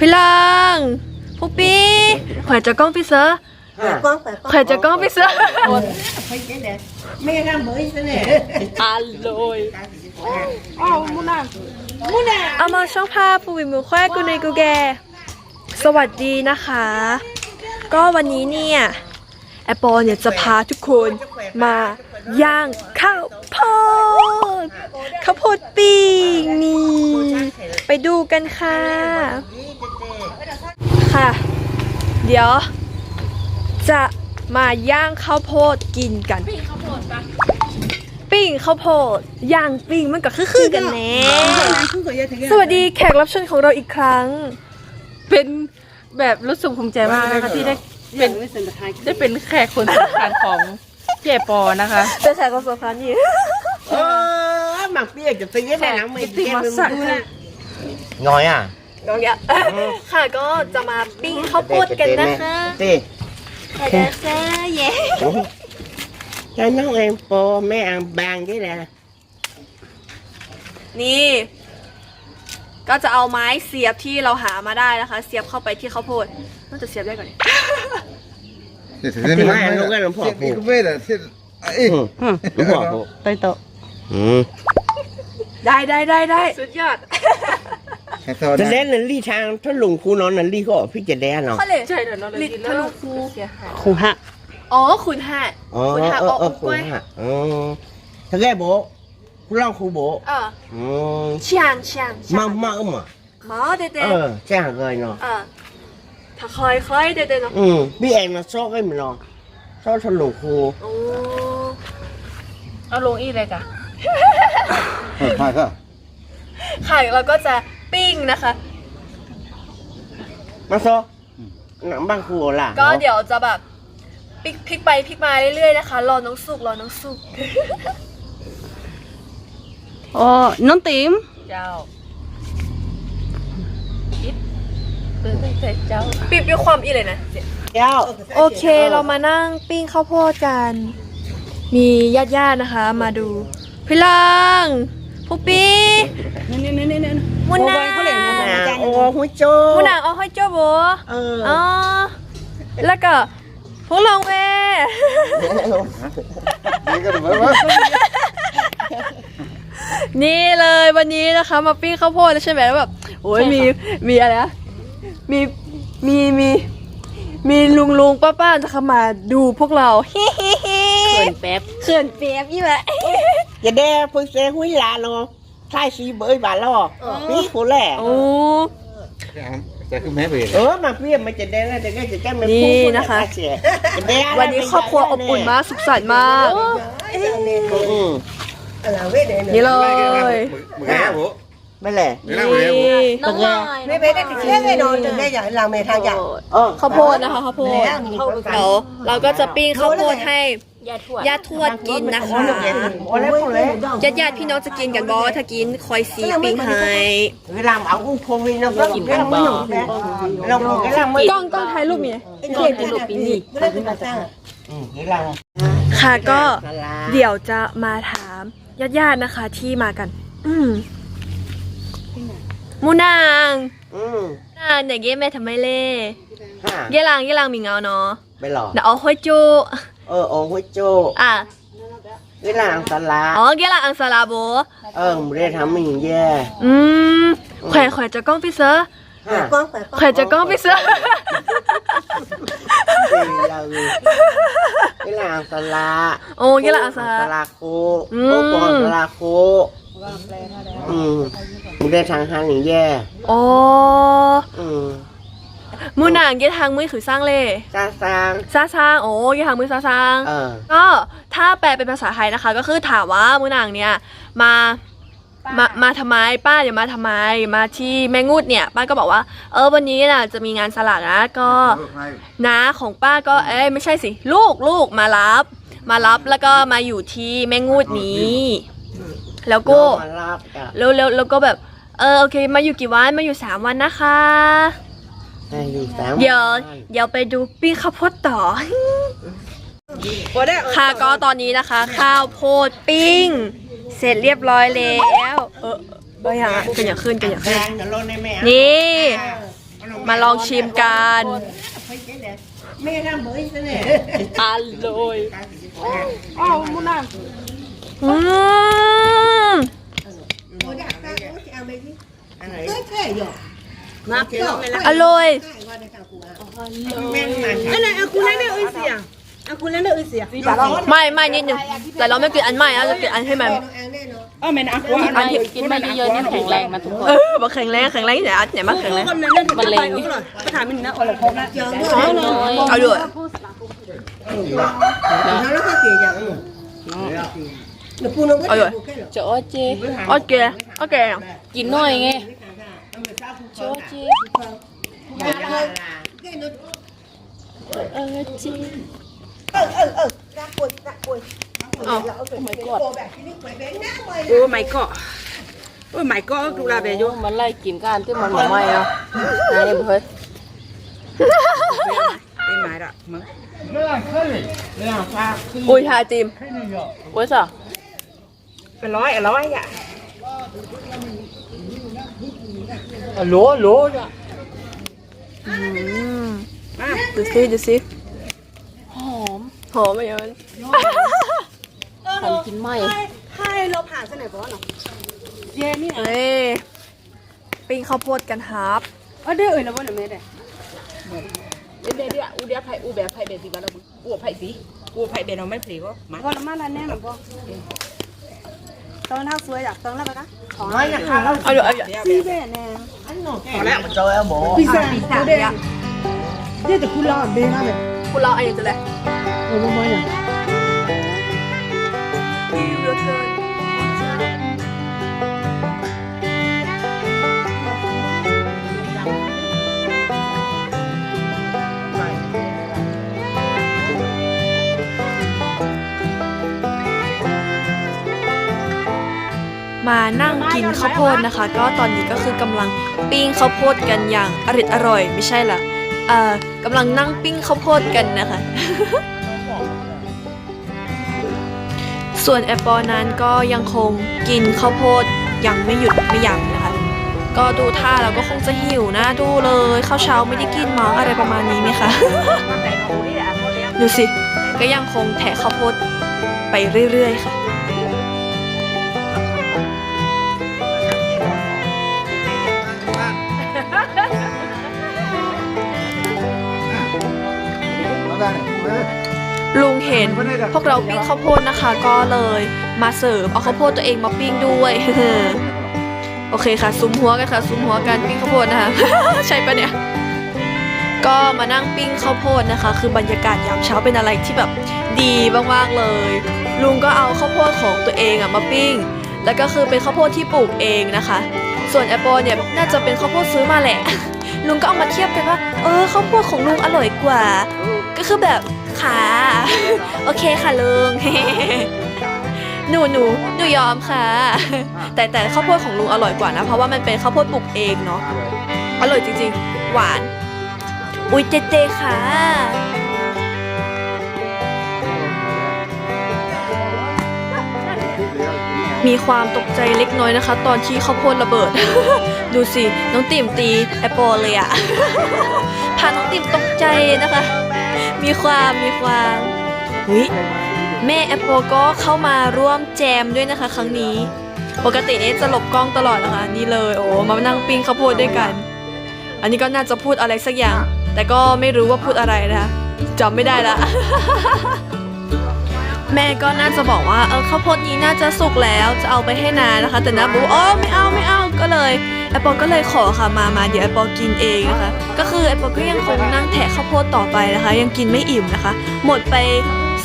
พี่ลังพวกปีแขวนจะกล้องพี่เสือ con phải แขวนจะกล้องพี่เสือ mẹ đang mới thế này เอามาช่องภาพผู้วิมือแควกูในกูแก สวัสดีนะคะ ก็วันนี้เนี่ยแอปเปอเนี่ยจะพาทุกคนมาย่างข้าวโพดข้าวโพดปิ้งนี่ไปดูกันค่ะ ค่ะ เดี๋ยว จะมาย่างข้าวโพดกินกัน ปิ้งข้าวโพดปะปิ้งข้าวโพดย่างปิ้งมันก็คือๆกันแน่สวัสดีแขกรับเชิญของเราอีกครั้ง เป็นแบบรู้สึกภูมิใจมากนะคะที่ได้เป็นได้เป็นแขกคนสำคัญของเจปอนะคะเป็นแขกรับเชิญครั้งนี้ ờ mà biết được tí cái này lắm กิ mày ตติ biết ม được ศักดิ์ Ngồi à? น้อ งยะค่ะก็จะมาปิ้งข้าวโพดกันนะคะ Tê ใครจะแซ่เย่ cho nó em po mấy ăn bàn cái nè นี่ ก็จะเอาไม้เสียบที่เราหามาได้นะคะ เสียบเข้าไปที่ข้าวโพดน่าจะเสียบได้ก่อนดิ Thì mai ăn lúc ấy nó phỏ Thì cũng biết là thiết ấy ừ đúng rồi bộ ไตโตะ ừ ได้ได้ได้ได้สุดยอด hay sao cho đây nên là ly thang thoát lùng khu nó là ly có phía trên đen nó ข้อเลยใช่เดี๋ยวเราเลยลิตกินทะแล้วลุคูเสียหาย khu hạ อ๋อขุนหาด ờ Khu hạ, ờ ờ, ờ khu khu quay. hạ ờ thật ra bộ khu long khu bộ เออ ừ ช่างช่างช่าง mà mà mà หมอเด็ด ờ chàng rồi nó เออถ้าคอยคอยเด็ดๆเนาะ ừ biết em nó so cái mình nó so thoát lùng khu โอ้เอาลงอีกเลยจ้ะ Ờ, phải sao ค่ะเราก็จะ ปิ้งนะคะ mà so nặng băng khu là ก็เดี๋ยวจะแบบพลิกพลิกไปพลิกมาเรื่อยๆนะคะ รอน้องสุกรอน้องสุก โอ้น้องติ๋มเจ้าคิดตื่นแต่เจ้าปิดด้วยความอีเลยนะ Chào โอเคเรามานั่งปิ้งข้าวโพดกัน มีญาติญาติๆนะคะ มาดู พี่ลังผู้ปีนี่นี่นี่นี่ มุนนา nè ô hối chô มุนนาเอาให้โจ้โบ ừ อ๋อแล้วก็พวกเราเว Đi cái này mới mới นี่เลยวันนี้นะคะมาปิ้งข้าวโพดแล้วใช่ไหมแล้วแบบโอ้ยมีมีอะไรนะมีมีมีมีลุงลุงป้าป้าจะเข้ามาดูพวกเราเฮ้เฮ้เฮ้เขินแป๊บเขิน เปียบยี่แหละ giờ đe phương xe hối là nó thay xí bởi bà lo bí của lẻ โอ้ Sẽ cứ mé về ờ mà phía mà chỉ đe là để cái chỉ cái mình Đi, phun nó nó hả? hả วันนี้ครอบครัวอบอุ่นมากสุขสันต์มาก ừ นี่เลย Mười ghé bố mấy lẻ Mười lăm ghé bố น้องหน่อย mấy bé cái thế cái đồ từ đây giờ làm mày thang chả ờ ข้าวโพดนะคะข้าวโพดเดี๋ยวเราก็จะปิ้งข้าวโพดให้ ญาติทวดกินนะคะ ô lấy không lấy ญาติญาติๆพี่น้องจะกินกันบอถ้ากินคอยซีปิ้งให้ cái làm áo cũng phô vi nó rất cái làm mới nổi nó cái làm mới กล้องกล้องถ่ายรูปมีก่อนจะหลบปีนี่ ừ cái làm ค่ะก็ là เดี๋ยวจะมาถามญาติญาติๆนะคะที่มากัน อืมมูนาง ừ นางเนี่ยเย้แม่ทำไมเล่ ha เย้ลางเย้ลางมีเงาเนาะ bây lò เดี๋ยว เอาห้อยจู ờ ô hối chô อะ cái làm ta อ๋อ lá เย้ลางอังสาลาโบ ờ mình đây thắm mình yeah อืมแขวนแขวนจะกล้องพี่เสือ ha con phải แขวนจะกล้องพี่เสือ Thì là cái làm ta lá โอ้เย้ลางอังสา ta ลา lá khô Ừ. cô còn ta lá khô ừ mình đây thằng hai mình yeah อ๋อ ừ มู นางเย้ทางมือคือสร้างเล่ sa sang ซาซางโอ้เย้ทางมือซาซาง ờ ก็ถ้าแปลเป็นภาษาไทยนะคะ ก็คือถามว่ามูนางเนี่ยมามามาทำไมป้าเดี๋ยวมาทำไมมาที่แม่งูดเนี่ย ป้าก็บอกว่า เออวันนี้น่ะจะมีงานสลากนะก็ Hai น้าของป้าก็เอ้ยไม่ใช่สิ ลูกลูกมารับ มารับแล้วก็มาอยู่ที่แม่งูดนี้ แล้วก็ Nó mà lap cả แล้วแล้วแล้วก็แบบเออโอเค มาอยู่กี่วันมาอยู่สามวันนะคะ Hai dù sáng เดี๋ยวเดี๋ยวไปดูปิ้งข้าวโพดต่อ ค่ะก็ตอนนี้นะคะ ข้าวโพดปิ้ง เสร็จเรียบร้อยแล้ว เออเอออย่างกันอย่างขึ้นกันอย่างขึ้น Đang nó lên đây mẹ นี่ Ừ. มาลองชิมกันแม่ทำเบยซะเนี่ยอร่อยอ้าวมุนาอื มโอ้ยอยากได้โอ้ยเอาไปที่แค่แค่หยอกมาเกี่ยวไม่ละอร่อยว่าในทางกูอะแม่งมันอันไหนเอาคุณนั่นเนี่ยอุ้ยเสียเอาคุณนั่นเนี่ยอุ้ยเสียไม่ไม่นิดนึงแต่เราไม่กินอันใหม่เราจะกินอันให้มันเอาแน่นอนเออแม่นะอันที่กินมาเยอะๆนี่แข็งแรงนะทุกคน เออมาแข็งแรงแข็งแรงไหนอันไหนมาแข็งแรงคนนั้นเนี่ยมันเลงนี่ถามมินนะโอ้โหเจอเมื่อไหร่เอาด้วยแล้วก็เกี่ยอย่างอื่นเดี๋ยวปูน้องก็จะปูแค่หรอจะอ้อเจโอเคโอเคกินหน่อยไง จะอ้อเจแค่นู้นเออเจเออเออเออกักป่วยกักป่วยเอาไม่กอดโอ้แบบที่นี่ป่วยเป็นหน้าป่วยโอ้ไม่ก็โอ้ไม่ก็ดูแลเบยโยมันไล่กินกันที่มันมาไม่เอานายเพิ่นเป็นไม้ละมึงเรื่องฟ้าอุ้ยทาจิมโอ้ยสะเป็นร้อยร้อยอะ โหลโหลจ้ะอืมดูสิดูสิหอมหอมไหมมันทันกินไหมให้เราผ่านเสนอบ่เนาะเจนี่เอ้ยปิ้งข้าวโพดกันครับเออเดี๋ยวเอ้ยนะบ่เนี่ยแม่เด้เดี๋ยวเดี๋ยวอูเดียไผ่อูแบบไผ่เบสิบ้านเราอูไผ่สีอูไผ่เบนเราไม่ผีก็มาก็ละมาแล้วแน่หรอบ่ ตอนเท้าสวยอยากตอนแล้วปะคะน้อยนะคะเราเอาด้วยเอาด้วยซีแม่แน่พอแล้วมันจะเอาหมูปีศาจเด้เดี๋ยวแต่คุณรอเด้นะแม่คุณเราอันนี้จะเลยโอ้บ่บ่เนี่ยดีเหลือเกิน นั่งกินข้าวโพดนะคะ ก็ตอนนี้ก็คือกำลังปิ้งข้าวโพดกันอย่างอริดอร่อยไม่ใช่ละเอ่อกำลังนั่งปิ้งข้าวโพดกันนะคะ ส่วนแอปเปอนั้นก็ยังคงกินข้าวโพดยังไม่หยุดไม่ยั้งนะคะ ก็ดูท่าแล้วก็คงจะหิวนะดูเลยข้าวเช้าไม่ได้กินมั้งอะไรประมาณนี้ไหมคะดูสิก็ยังคงแทะข้าวโพดไปเรื่อยๆค่ะ พวกเราปิ้งข้าวโพดนะคะ ก็เลยมาเสิร์ฟเอาข้าวโพดตัวเองมาปิ้งด้วยโอเคค่ะ ซุ้มหัวกันค่ะซุ้มหัวกันปิ้งข้าวโพดนะคะใช่ปะเนี่ยก็มานั่งปิ้งข้าวโพดนะคะ คือบรรยากาศยามเช้าเป็นอะไรที่แบบดีมากๆเลย ลุงก็เอาข้าวโพดของตัวเองอะมาปิ้ง แล้วก็คือเป็นข้าวโพดที่ปลูกเองนะคะ ส่วนแอปเปิลเนี่ยน่าจะเป็นข้าวโพดซื้อมาแหละ ลุงก็เอามาเทียบกันว่า เออข้าวโพดของลุงอร่อยกว่า ก็คือแบบ ค่ะ โอเคค่ะลุง หนูหนูหนูยอมค่ะ แต่แต่ข้าวโพดของลุงอร่อยกว่านะ เพราะว่ามันเป็นข้าวโพดปลูกเองเนาะ อร่อยจริง ๆ หวาน อุ้ยเจเจค่ะ มีความตกใจเล็กน้อยนะคะ ตอนที่ข้าวโพดระเบิด ดูสิ น้องติ่มตีแอปเปิลเลยอะพาน้องติ่มตกใจนะคะ มีความมีความหุยแม่แอปเปิลก็เข้ามาร่วมแจมด้วยนะคะ ครั้งนี้ ปกติเนี่ยจะหลบกล้องตลอดนะคะ นี่เลยโอ้มานั่งปิ้งข้าวโพดด้วยกัน อันนี้ก็น่าจะพูดอะไรสักอย่าง แต่ก็ไม่รู้ว่าพูดอะไรนะคะจำไม่ได้ละ แม่ก็น่าจะบอกว่าเออข้าวโพดนี้น่าจะสุกแล้วจะเอาไปให้นานะคะ แต่นาบอกว่าอ๋อไม่เอาไม่เอาก็เลย แอปเปิลก็เลยขอค่ะมามาเดี๋ยวแอปเปิลกินเองนะคะ ก็คือแอปเปิลก็ยังคงนั่งแทะข้าวโพดต่อไปนะคะ ยังกินไม่อิ่มนะคะ หมดไป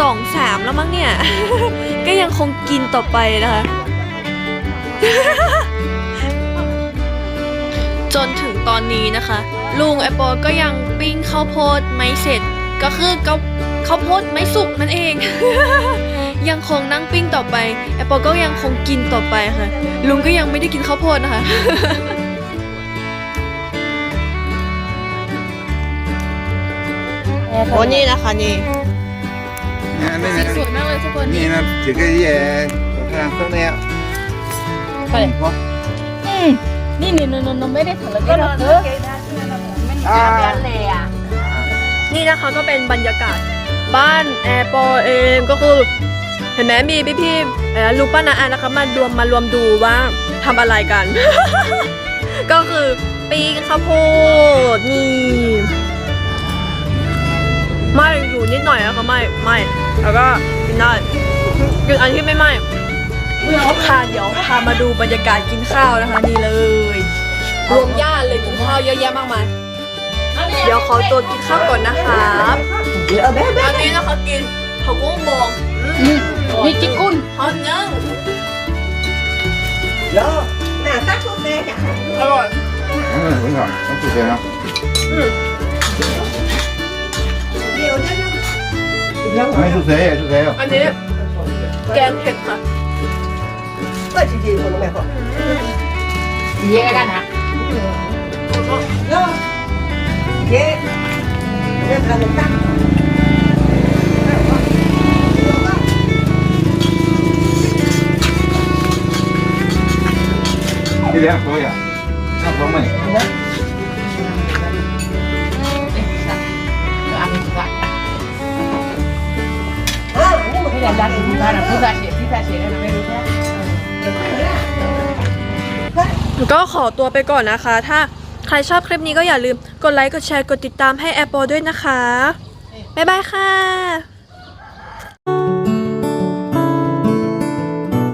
สองสามแล้วมั้งเนี่ย ก็ยังคงกินต่อไปนะคะ จนถึงตอนนี้นะคะ ลุงแอปเปิลก็ยังปิ้งข้าวโพดไม่เสร็จ ก็คือก็ข้าวโพดไม่สุกนั่นเอง ยังคงนั่งปิ้งต่อไปแอปเปิลก็ยังคงกินต่อไปค่ะ ลุงก็ยังไม่ได้กินข้าวโพดนะคะ โอ้นี่นะคะนี่นี่สวยมากเลยทุกคนนี่นะถือก็แย่ทางต้นแนวไปเลยเพราะนี่นี่นนไม่ได้ถึงแล้วก็เอออ่านะคะก็เป็นบรรยากาศบ้านแอร์ปอเองก็คือเห็นไหมมีพี่พี่ๆเอ่อลูกป้านาอานะคะมารวมมารวมดูว่าทำอะไรกัน ก็คือปีนข้าวโพดนี่ไม่อยู่นิดหน่อยแล้วก็ไม่ไม่แล้วก็กินได้กินอันที่ไม่ไหม้ค่ะเดี๋ยวพามาดูบรรยากาศกินข้าวนะคะนี่เลย รวมญาติเลยกินข้าวเยอะแยะมากมายเดี๋ยวขอตัวกินข้าวก่อนนะครับ Ở bé bé อันนี้นะคะกิน ผักบุ้งบองนี่จิกกุนฮอตยัง Đó Nè tắt thuốc nghe chẳng อร่อย Ừ, đúng rồi, nó tụt về không? Nhiều chứ Lâu Nó tụt thế, tụt thế không? อันนี้แกงเผ็ดค่ะ Có chị gì của mẹ không เย่กันนะ Đó Dễ Nên là mình tắt ะไม่รู้แค่ก็ขอตัวไปก่อนนะคะ ถ้าใครชอบคลิปนี้ก็อย่าลืมกดไลค์ กดแชร์ กดติดตามให้แอปโปด้วยนะคะ บ๊ายบายค่ะ